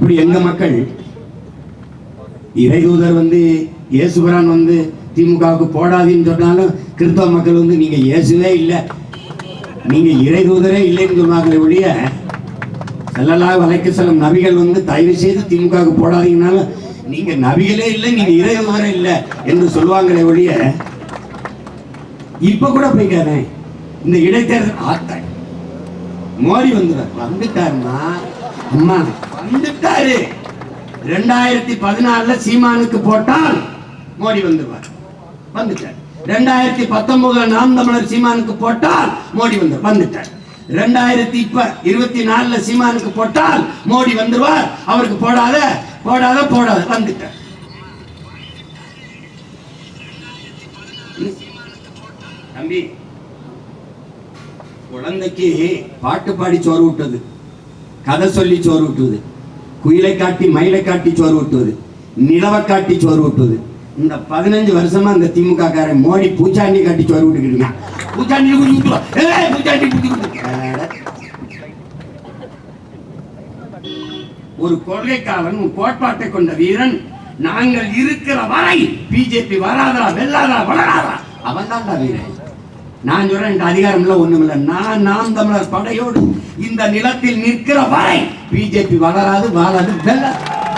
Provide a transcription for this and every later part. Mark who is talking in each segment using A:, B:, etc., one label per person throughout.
A: எப்படி எங்க மக்கள்? இறைதூதர் வந்து இயேசுபிரான் வந்து திமுகவுக்கு போடாதீன்னு சொன்னாலும் கிறிஸ்தவ மக்கள் வந்து நீங்க இயேசுவே இல்லை. நீங்க இறைதூதரே இல்லைன்னு சொன்னாங்களே ஒழிய செல்லலா வலைக்கு செல்லும் நபிகள் வந்து தயவு செய்து திமுகவுக்கு போடாதீங்கனாலும் நீங்க நபிகளே இல்லை நீங்க இறைதூதரே இல்லை என்று சொல்லுவாங்களே ஒழிய இப்ப கூட போய் இந்த இடைத்தேர்தல் ஆத்தாய் மோடி வந்துட்டார். வந்துட்டாருன்னா அம்மா வந்துட்டாரு. ரெண்டாயிரத்தி பதினாலுல சீமானுக்கு போட்டால் மோடி வந்துருவார். வந்துட்டார். ரெண்டாயிரத்தி பத்தொன்பதுல நாம் தமிழர் சீமானுக்கு போட்டால் மோடி வந்து வந்துட்டார். ரெண்டாயிரத்தி இப்ப இருபத்தி நாலுல சீமானுக்கு போட்டால் மோடி வந்துருவார். அவருக்கு போடாத போடாத போடாத. வந்துட்டார். தம்பி குழந்தைக்கு பாட்டு பாடி சோறு விட்டது கதை சொல்லி சோறு விட்டுவது குயிலை காட்டி மயிலை காட்டி சோறு விட்டுவது நிலவை காட்டி சோறு விட்டுவது இந்த பதினஞ்சு வருஷமா இந்த திமுக காரன் மோடி பூச்சாண்டி காட்டி சோறு விட்டுக்கிட்டு பூச்சாண்டி பூச்சாண்டி ஒரு கொள்கைக்காரன் கோட்பாட்டை கொண்ட வீரன் நாங்கள் இருக்கிற வரை பிஜேபி வராதா வெல்லாதா வளராதா? அவன் தான் வீரன். நான் சொல்றேன் இந்த அதிகாரம் இல்ல ஒண்ணும் இல்ல. நான் நாம் தமிழர் படையோடு இந்த நிலத்தில் நிற்கிற வரை பிஜேபி வளராது வாழாது வெல்ல.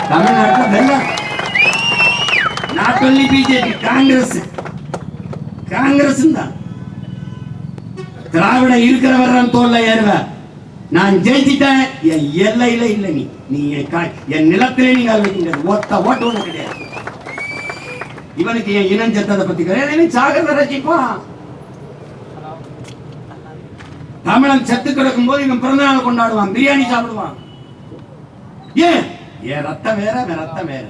A: தமிழ்நாட்டில் வெல்ல. நான் சொல்லி பிஜேபி காங்கிரஸ். காங்கிரஸ் தான். திராவிட இருக்கிறவர் தோல்ல ஏறுவ. நான் ஜெயிச்சிட்டேன். என் எல்லையில இல்ல நீ. நீ என் கா- என் நிலத்திலே நீங்க கால் ஒத்த ஓட்டு ஒண்ணு கிடையாது. இவனுக்கு என் இனம் செத்ததை பத்தி கிடையாது. சாகர ரசிப்பான். தமிழன் செத்து கிடக்கும் போது இவன் பிறந்த நாள் கொண்டாடுவான் பிரியாணி சாப்பிடுவான். ஏன்? என் ரத்தம் வேற என் ரத்தம் வேற.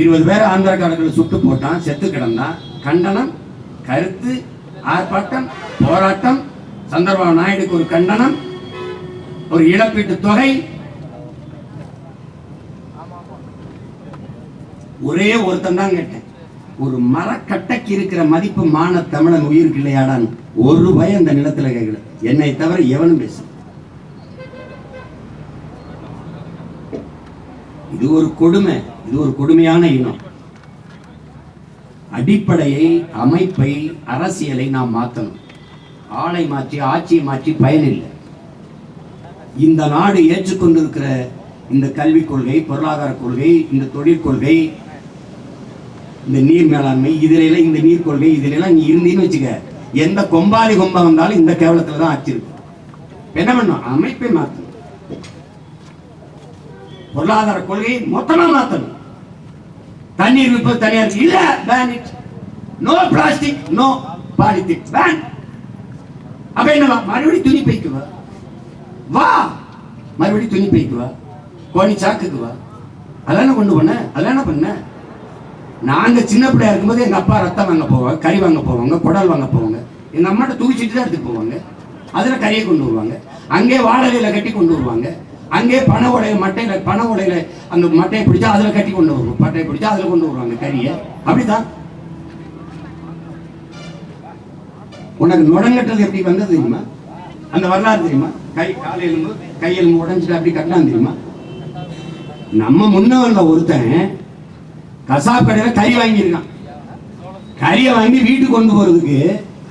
A: இருபது பேர் ஆந்திரக்காரர்களை சுட்டு போட்டான் செத்து கிடந்தான். கண்டனம் கருத்து ஆர்ப்பாட்டம் போராட்டம் சந்திரபாபு நாயுடுக்கு ஒரு கண்டனம் ஒரு இழப்பீட்டு தொகை. ஒரே ஒருத்தன் தான் கேட்டேன். ஒரு மரக்கட்டைக்கு இருக்கிற மதிப்பு மான தமிழன் உயிருக்கு இல்லையாடான்னு ஒரு ரூபாய் அந்த நிலத்துல கேட்கல என்னை தவிர எவனும் பேச இது ஒரு கொடுமை இது ஒரு கொடுமையான இனம். அடிப்படையை அமைப்பை அரசியலை நாம் மாற்றணும் ஆளை மாற்றி ஆட்சியை மாற்றி பயனில்லை இந்த நாடு ஏற்றுக்கொண்டிருக்கிற இந்த கல்விக் கொள்கை பொருளாதார கொள்கை இந்த தொழிற்கொள்கை இந்த நீர் மேலாண்மை இதுல இந்த நீர் கொள்கை இதுல எல்லாம் நீ இருந்தீன்னு வச்சுக்க எந்த கொம்பாதி கொம்பா வந்தாலும் இந்த கேவலத்துல தான் ஆட்சி என்ன பண்ணும் அமைப்பை மாற்றணும் பொருளாதார கொள்கையை மொத்தமா மாற்றணும் தண்ணீர் விற்பது தனியார் இல்ல ban it no plastic no பாலித்திக் ban அப்ப என்னவா மறுபடியும் துணி பைக்கு வா. மறுபடியும் துணி பைக்கு வா. கோணி சாக்குக்கு வா. அதெல்லாம் கொண்டு போன? அதெல்லாம் என்ன பண்ண? நாங்க சின்ன பிள்ளையா இருக்கும்போது எங்க அப்பா ரத்தம் வாங்க போவாங்க கறி வாங்க போவாங்க குடல் வாங்க போவாங்க. எங்க அம்மாட்ட தூக்கிச்சிட்டு தான் எடுத்துட்டு போவாங்க. அதுல கறியை கொண்டு வருவாங்க. அங்கே வாழலையில் கட்டி கொண்டு வருவாங்க. அங்கே பனை உடைய மட்டையில பண உடையில அந்த மட்டையை பிடிச்சா அதுல கட்டி கொண்டு வருவோம் மட்டையை பிடிச்சா அதுல கொண்டு வருவாங்க கறியை. அப்படிதான் உனக்கு நுடங்கட்டது எப்படி வந்தது தெரியுமா? அந்த வரலாறு தெரியுமா? கை கால் எலும்பு கை எலும்பு உடைஞ்சிட்டு அப்படி கட்டலாம் தெரியுமா? நம்ம முன்னவன்ல ஒருத்தன் கசாப் கறி வாங்கியிருக்கான். கறியை வாங்கி வீட்டுக்கு கொண்டு போறதுக்கு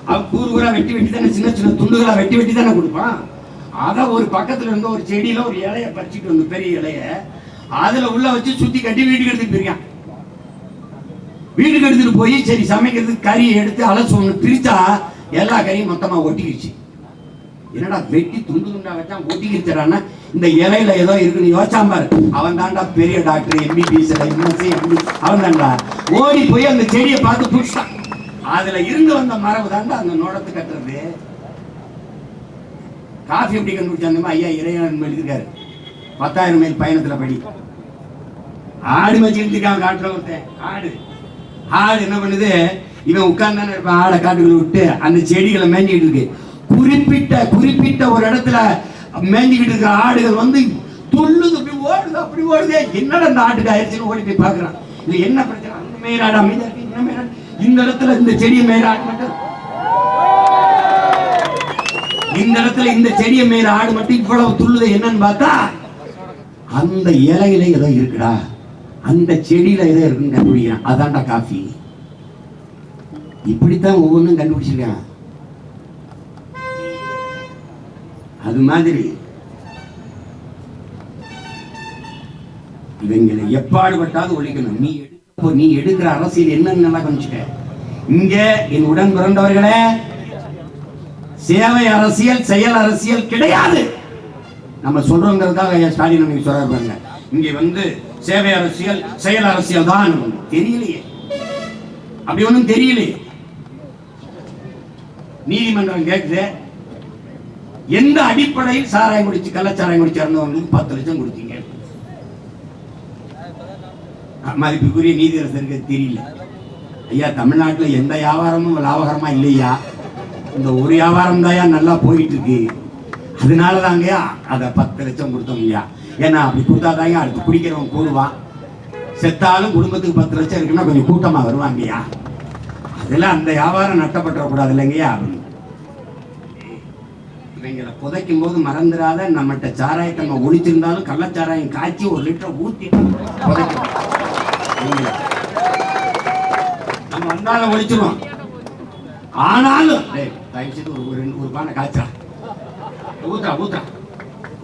A: அவன் கூறு வெட்டி வெட்டி தானே சின்ன சின்ன துண்டுகளா வெட்டி வெட்டி தானே கொடுப்பான். அதை ஒரு பக்கத்துல இருந்த ஒரு செடியில ஒரு இலைய பறிச்சுட்டு வந்து பெரிய இலைய அதுல உள்ள வச்சு சுத்தி கட்டி வீட்டுக்கு எடுத்துட்டு போயிருக்கான். வீட்டுக்கு எடுத்துட்டு போய் சரி சமைக்கிறதுக்கு கறியை எடுத்து அலசு ஒன்று பிரித்தா எல்லா கறியும் மொத்தமா ஒட்டிக்கிடுச்சு என்னடா வெட்டி துண்டு துண்டா வச்சா ஒட்டிக்கிடுச்சானா இந்த இலையில ஏதோ இருக்குன்னு யோசிச்சான் பாரு. அவன் தான்டா பெரிய டாக்டர் எம்பிபிஎஸ் எம்எஸ்சி அவன் தான்டா ஓடி போய் அந்த செடியை பார்த்து புடிச்சான் அதுல இருந்து வந்த மரபு தாண்டா அந்த நோடத்து கட்டுறது. காஃபி எப்படி கண்டுபிடிச்சாங்க ஐயா இறையன் எழுதிருக்காரு பத்தாயிரம் மைல் பயணத்துல படி. ஆடு வச்சுருக்கான் காட்டுற ஒருத்தன். ஆடு. ஆடு என்ன பண்ணுது? இவன் உட்கார்ந்தானே இருப்பான் ஆடை காட்டுக்குள்ள விட்டு அந்த செடிகளை மேஞ்சிக்கிட்டு இருக்கு. குறிப்பிட்ட குறிப்பிட்ட ஒரு இடத்துல மேஞ்சிக்கிட்டு இருக்கிற ஆடுகள் வந்து துள்ளுது அப்படி ஓடுது அப்படி ஓடுது. என்னடா இந்த ஆட்டுக்கு ஆயிடுச்சுன்னு ஓடி போய் பாக்குறான் இது என்ன பிரச்சனை? அந்த மேயராடு அமைதியா இருக்கு இந்த மேயராடு இந்த இடத்துல இந்த செடியை மேயராடு மட்டும். இந்த இடத்துல இந்த செடியை மேல ஆடு மட்டும் இவ்வளவு துள்ளுது என்னன்னு பார்த்தா அந்த இலையில ஏதோ இருக்குடா. அந்த செடியில ஏதோ இருக்குன்னு கண்டுபிடிக்கிறான். அதான்டா காஃபி. இப்படித்தான் ஒவ்வொன்றும் கண்டுபிடிச்சிருக்கேன். அது மாதிரி இவங்களை எப்பாடுபட்டாவது ஒழிக்கணும். நீ எடுக்க நீ எடுக்கிற அரசியல் என்னன்னு நல்லா கொஞ்சிக்க இங்க என் உடன் பிறந்தவர்களே சேவை அரசியல் செயல் அரசியல் கிடையாது. நம்ம சொல்றோங்கிறதுக்காக ஐயா ஸ்டாலின் அன்னைக்கு சொல்றாரு இங்க வந்து சேவை அரசியல் செயல் அரசியல் தான் தெரியலையே. அப்படி ஒன்றும் தெரியலையே. நீதிமன்றம் கேக்குது. எந்த அடிப்படையில் சாராயம் குடிச்சு கள்ளச்சாராயம் குடிச்சு இறந்தவங்களுக்கு பத்து லட்சம் கொடுத்தீங்க? மதிப்புக்குரிய நீதியரசருக்கு தெரியல. ஐயா தமிழ்நாட்டில் எந்த வியாபாரமும் லாபகரமா இல்லையா? இந்த ஒரு வியாபாரம் தான் நல்லா போயிட்டு இருக்கு அதனால தாங்க அதை பத்து லட்சம் கொடுத்தோம் ஐயா. ஏன்னா அப்படி கொடுத்தாதாங்க அடுத்து குடிக்கிறவன் கூடுவான் செத்தாலும் குடும்பத்துக்கு பத்து லட்சம் இருக்குன்னா கொஞ்சம் கூட்டமாக வருவாங்கய்யா அதெல்லாம் அந்த வியாபாரம் நட்டப்பட்டுறக்கூடாது இல்லைங்கய்யா அப்படின்னு எங்களை புதைக்கும் போது மறந்துடாத நம்மகிட்ட சாராயத்தை நம்ம ஒழிச்சிருந்தாலும் கள்ளச்சாராயம் காய்ச்சி ஒரு லிட்டர் ஊத்தி புதைக்கணும். நம்ம வந்தாலும் ஒழிச்சிருவோம். ஆனாலும் டேய், தயவு செய்து ஒரு ஒரு ரெண்டு ஒரு பானை காய்ச்சா. ஊத்தா ஊத்துறா.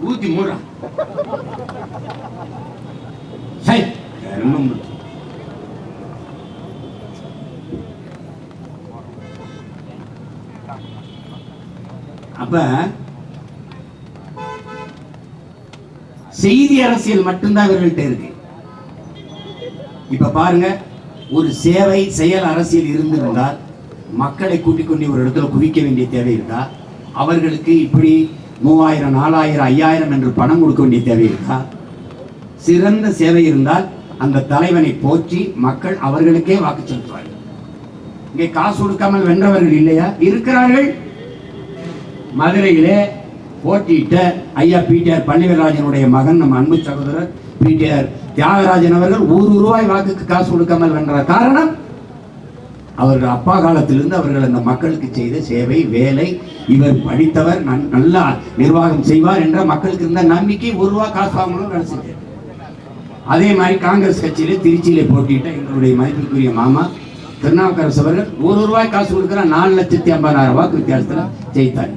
A: ஊத்தி மூடுறா. சரி கருமம். அப்ப செய்தி அரசியல் மட்டும்தான் இவர்கள்ட்ட இருக்கு. இப்ப பாருங்க ஒரு சேவை செயல் அரசியல் இருந்திருந்தால் மக்களை கூட்டிக் கொண்டு ஒரு இடத்துல குவிக்க வேண்டிய தேவை இருக்கா? அவர்களுக்கு இப்படி மூவாயிரம் நாலாயிரம் ஐயாயிரம் என்று பணம் கொடுக்க வேண்டிய தேவை இருக்கா? சிறந்த சேவை இருந்தால் அந்த தலைவனை போற்றி மக்கள் அவர்களுக்கே வாக்கு செலுத்துவார்கள். இங்கே காசு கொடுக்காமல் வென்றவர்கள் இல்லையா? இருக்கிறார்கள். மதுரையிலே போட்டியிட்ட ஐயா பிடிஆர் பன்னீர்ராஜனுடைய மகன் நம்ம அன்பு சகோதரர் பிடிஆர் தியாகராஜன் அவர்கள் ஒரு ரூபாய் வாக்குக்கு காசு கொடுக்காமல் வென்ற காரணம் அவர்கள் அப்பா காலத்திலிருந்து அவர்கள் அந்த மக்களுக்கு செய்த சேவை வேலை இவர் படித்தவர் நல்லா நிர்வாகம் செய்வார் என்ற மக்களுக்கு இருந்த நம்பிக்கை ஒரு ரூபா காசு வாங்கணும் வேலை அதே மாதிரி காங்கிரஸ் கட்சியில திருச்சியில போட்டியிட்ட எங்களுடைய மதிப்புக்குரிய மாமா திருநாவுக்கரசு அவர்கள் ஒரு ரூபாய் காசு கொடுக்கிற நாலு லட்சத்தி ஐம்பதாயிரம் ரூபாய்க்கு வித்தியாசத்தில் ஜெயித்தார்.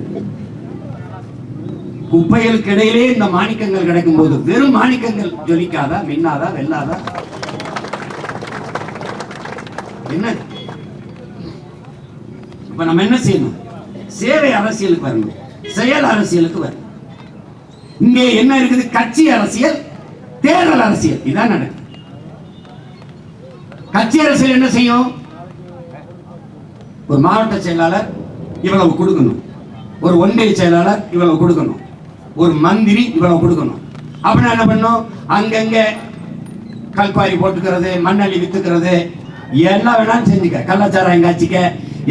A: குப்பைகளுக்கு இடையிலே இந்த மாணிக்கங்கள் கிடைக்கும் போது வெறும் மாணிக்கங்கள் ஜொலிக்காதா மின்னாதா வெல்லாதா? என்ன? இப்ப நம்ம என்ன செய்யணும்? சேவை அரசியலுக்கு வரணும். செயல் அரசியலுக்கு வரணும். இங்கே என்ன இருக்குது? கட்சி அரசியல் தேர்தல் அரசியல். இதான் நடக்குது கட்சி அரசியல் என்ன செய்யும்? ஒரு மாவட்ட செயலாளர் இவ்வளவு கொடுக்கணும். ஒரு ஒன்றிய செயலாளர் இவ்வளவு கொடுக்கணும். ஒரு மந்திரி இவ்வளவு கொடுக்கணும். அப்படின்னா என்ன பண்ணும் அங்கங்க கல்பாரி போட்டுக்கிறது மண்ணள்ளி வித்துக்கிறது எல்லாம் வேணாலும் செஞ்சுக்க. கள்ளச்சாராயம் காய்ச்சிக்க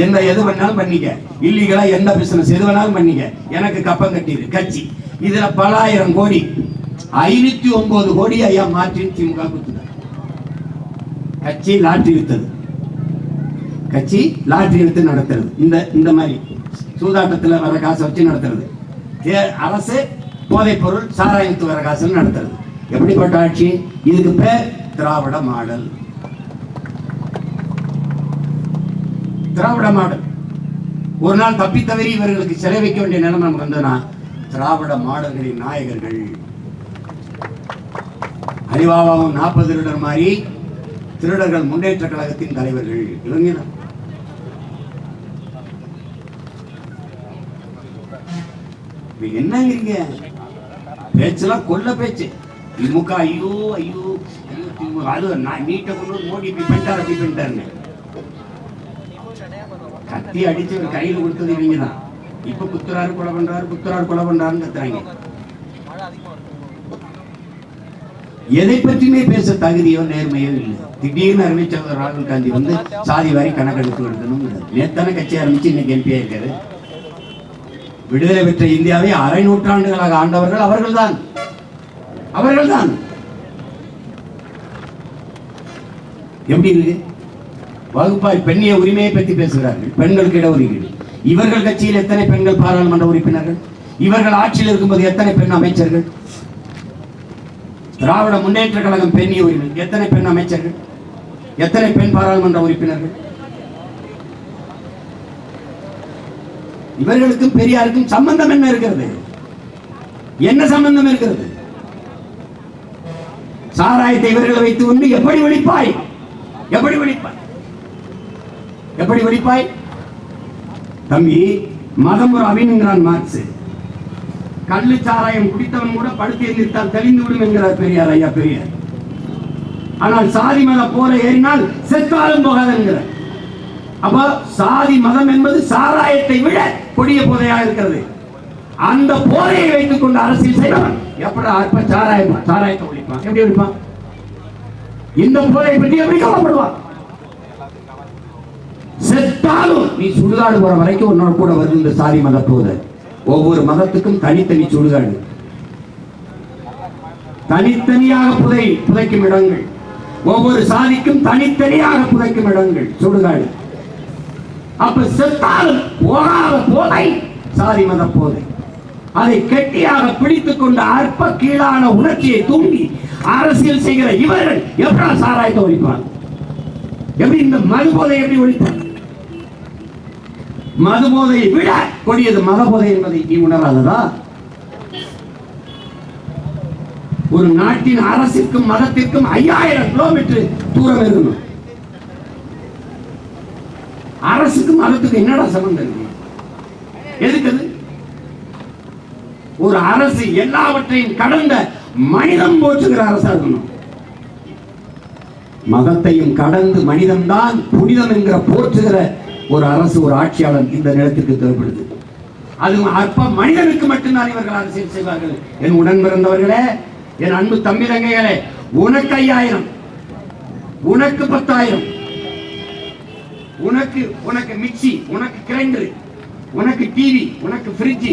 A: எந்த எது வேணாலும் பண்ணிக்க. இல்லீகலா எந்த பிசினஸ் எது வேணாலும் பண்ணிக்க. எனக்கு கப்பம் கட்டிடு கட்சி. இதுல பல ஆயிரம் கோடி. ஐநூத்தி ஒன்பது கோடி ஐயா மாற்றி திமுக கொடுத்துட்டார். கட்சி லாட்டரி வித்தது. கட்சி லாட்டரி எடுத்து நடத்துறது. இந்த இந்த மாதிரி சூதாட்டத்தில் வர காசை வச்சு நடத்துறது. அரசு போதைப்பொருள் சாராயத்து வர காசுல நடத்துறது. எப்படிப்பட்ட ஆட்சி? இதுக்கு பேர் திராவிட மாடல். திராவிட மாடல். ஒரு நாள் தப்பி இவர்களுக்கு சிறை வைக்க வேண்டிய நிலைமை நமக்கு வந்ததுன்னா திராவிட மாடல்களின் நாயகர்கள். அலிபாபாவும் நாற்பது திருடர் மாதிரி திருடர்கள் முன்னேற்ற கழகத்தின் தலைவர்கள் இளைஞர். தான் இப்ப என்னங்கிறீங்க பேச்செல்லாம் கொல்ல பேச்சு. திமுக ஐயோ ஐயோ ஐயோ திமுக. அது நான் நீட்டை கொண்டு மோடி இப்படி பண்ணிட்டார் அப்படி பண்ணிட்டாருன்னு. கத்தி அடிச்சு கையில் கையில கொடுத்தது இவங்க தான். இப்ப குத்துறாரு கொலை பண்றாரு குத்துறாரு கொலை பண்றாருன்னு கத்துறாங்க. எதை பற்றியுமே பேச தகுதியோ நேர்மையோ இல்லை. திடீர்னு அறிவிச்சவர் ராகுல் காந்தி வந்து சாதி வாரி கணக்கெடுத்து எடுக்கணும் நேத்தான கட்சி ஆரம்பிச்சு இன்னைக்கு எம்பியா இருக்காரு. விடுதலை பெற்ற இந்தியாவை அரை நூற்றாண்டுகளாக ஆண்டவர்கள் அவர்கள்தான். அவர்கள்தான். எப்படி இருக்கு? வகுப்பாய் பெண்ணிய உரிமையை பற்றி பேசுகிறார்கள். பெண்களுக்கு இடஒதுக்கீடு. இவர்கள் கட்சியில் எத்தனை பெண்கள் பாராளுமன்ற உறுப்பினர்கள்? இவர்கள் ஆட்சியில் இருக்கும்போது எத்தனை பெண் அமைச்சர்கள்? திராவிட முன்னேற்ற கழகம் பெண்ணிய உரிமை. எத்தனை பெண் அமைச்சர்கள்? எத்தனை பெண் பாராளுமன்ற உறுப்பினர்கள்? இவர்களுக்கும் பெரியாருக்கும் சம்பந்தம் என்ன இருக்கிறது? என்ன சம்பந்தம் இருக்கிறது? சாராயத்தை இவர்களை வைத்து கொண்டு எப்படி ஒழிப்பாய்? எப்படி ஒழிப்பாய்? எப்படி ஒழிப்பாய்? தம்பி மதம் ஒரு அபினுங்கிறான் மார்க்ஸ். கள்ளு சாராயம் குடித்தவன் கூட படுத்து எந்திரித்தால் தெளிந்து விடும் என்கிறார் பெரியார் ஐயா பெரியார். ஆனால் சாதி மத போல ஏறினால் செத்தாலும் போகாது என்கிறார். அப்ப சாதி மதம் என்பது சாராயத்தை விட கொடிய புதையா இருக்கிறது. அந்த போதையை வைத்துக் கொண்டு அரசியல் செய்யலாம் எப்படி அற்ப சாராய சாராயத்தை ஒழிப்பான்? எப்படி ஒழிப்பான்? இந்த போதையை பற்றி எப்படி கவலைப்படுவான்? செத்தாலும் நீ சுடுகாடு போற வரைக்கும் உன்னோட கூட வருது இந்த சாதி மத போதை ஒவ்வொரு மதத்துக்கும் தனித்தனி சுடுகாடு. தனித்தனியாக புதை புதைக்கும் இடங்கள். ஒவ்வொரு சாதிக்கும் தனித்தனியாக புதைக்கும் இடங்கள் சுடுகாடு. அப்ப செத்தாலும் போகாத போதை. சாதி மத போதை. அதை கெட்டியாக பிடித்துக் கொண்ட அற்ப கீழான உணர்ச்சியை தூண்டி அரசியல் செய்கிற இவர்கள் எப்படா சாராயத்தை ஒழிப்பார் எப்படி இந்த மது போதை எப்படி ஒழிப்பார் மது போதையை விட கொடியது மத போதை என்பதை நீ உணராததா? ஒரு நாட்டின் அரசிற்கும் மதத்திற்கும் ஐயாயிரம் கிலோமீட்டர் தூரம் இருக்கணும். அரசுக்கும் மதத்துக்கும் என்னடா சம்பந்தம் இருக்கு? எதுக்கு அது? ஒரு அரசு எல்லாவற்றையும் கடந்த மனிதம் போச்சுங்கிற அரசா இருக்கணும். மதத்தையும் கடந்து மனிதம்தான் புனிதம் என்கிற போற்றுகிற ஒரு அரசு ஒரு ஆட்சியாளர் இந்த நிலத்திற்கு தேவைப்படுது. அது அற்ப மனிதனுக்கு மட்டும்தான் இவர்கள் அரசியல் செய்வார்கள். என் உடன் பிறந்தவர்களே என் அன்பு தம்பி தங்கைகளே உனக்கு ஐயாயிரம் உனக்கு பத்தாயிரம் உனக்கு உனக்கு மிக்சி உனக்கு கிரைண்டர் உனக்கு டிவி உனக்கு ஃப்ரிட்ஜ்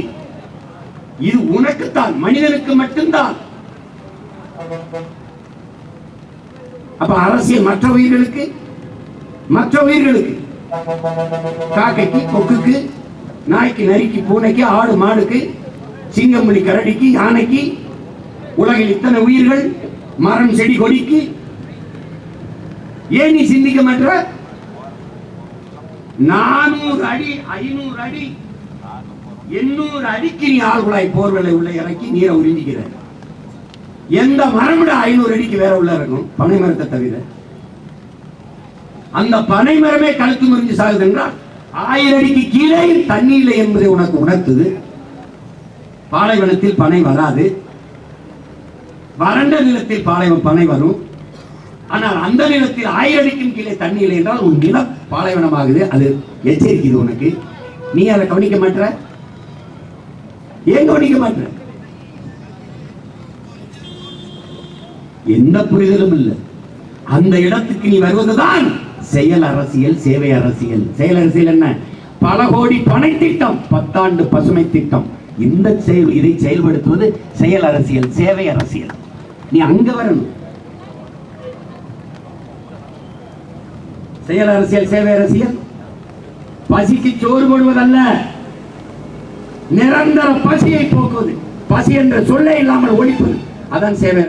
A: இது உனக்குத்தான் மனிதனுக்கு மட்டும்தான். அப்ப அரசியல் மற்ற உயிர்களுக்கு மற்ற உயிர்களுக்கு. காக்கைக்கு கொக்குக்கு நாய்க்கு நரிக்கு பூனைக்கு ஆடு மாடுக்கு சிங்கம்புலி கரடிக்கு யானைக்கு உலகில் இத்தனை உயிர்கள் மரம் செடி கொடிக்கு. ஏன் நீ சிந்திக்க மாட்ட நானூறு அடி ஐநூறு அடி எண்ணூறு அடிக்கு நீ ஆழ்குழாய் போர்வலை உள்ள இறக்கி நீரை உறிஞ்சிக்கிற. எந்த மரம் விட ஐநூறு அடிக்கு வேற உள்ள இருக்கும் பனை மரத்தை தவிர. அந்த பனை மரமே கழுத்து முறிஞ்சு சாகுது என்றால் ஆயிரம் அடிக்கு கீழே தண்ணி இல்லை என்பதை உனக்கு உணர்த்துது. பாலைவனத்தில் பனை வராது. வறண்ட நிலத்தில் பாலைவன் பனை வரும். ஆனால் அந்த நிலத்தில் ஆயிரடிக்கும் கீழே தண்ணி இல்லை என்றால் உன் நிலம் பாலைவனமாகுது அது எச்சரிக்குது உனக்கு. நீ அதை கவனிக்க மாட்ட ஏன் கவனிக்க மாட்ட எந்த புரிதலும் இல்லை. அந்த இடத்துக்கு நீ வருவதுதான் செயல் அரசியல் சேவை அரசியல். செயல் அரசியல் என்ன? பல கோடி பனை திட்டம் பத்தாண்டு பசுமை திட்டம். இந்த செயல் இதை செயல்படுத்துவது செயல் அரசியல் சேவை அரசியல். நீ அங்க வரணும். செயல் அரசியல் சேவை அரசியல்? பசிக்கு சோறு போடுவதல்ல. நிரந்தர பசியை போக்குவது. பசி என்ற சொல்லே இல்லாமல் ஒழிப்பது. அதான் சேவை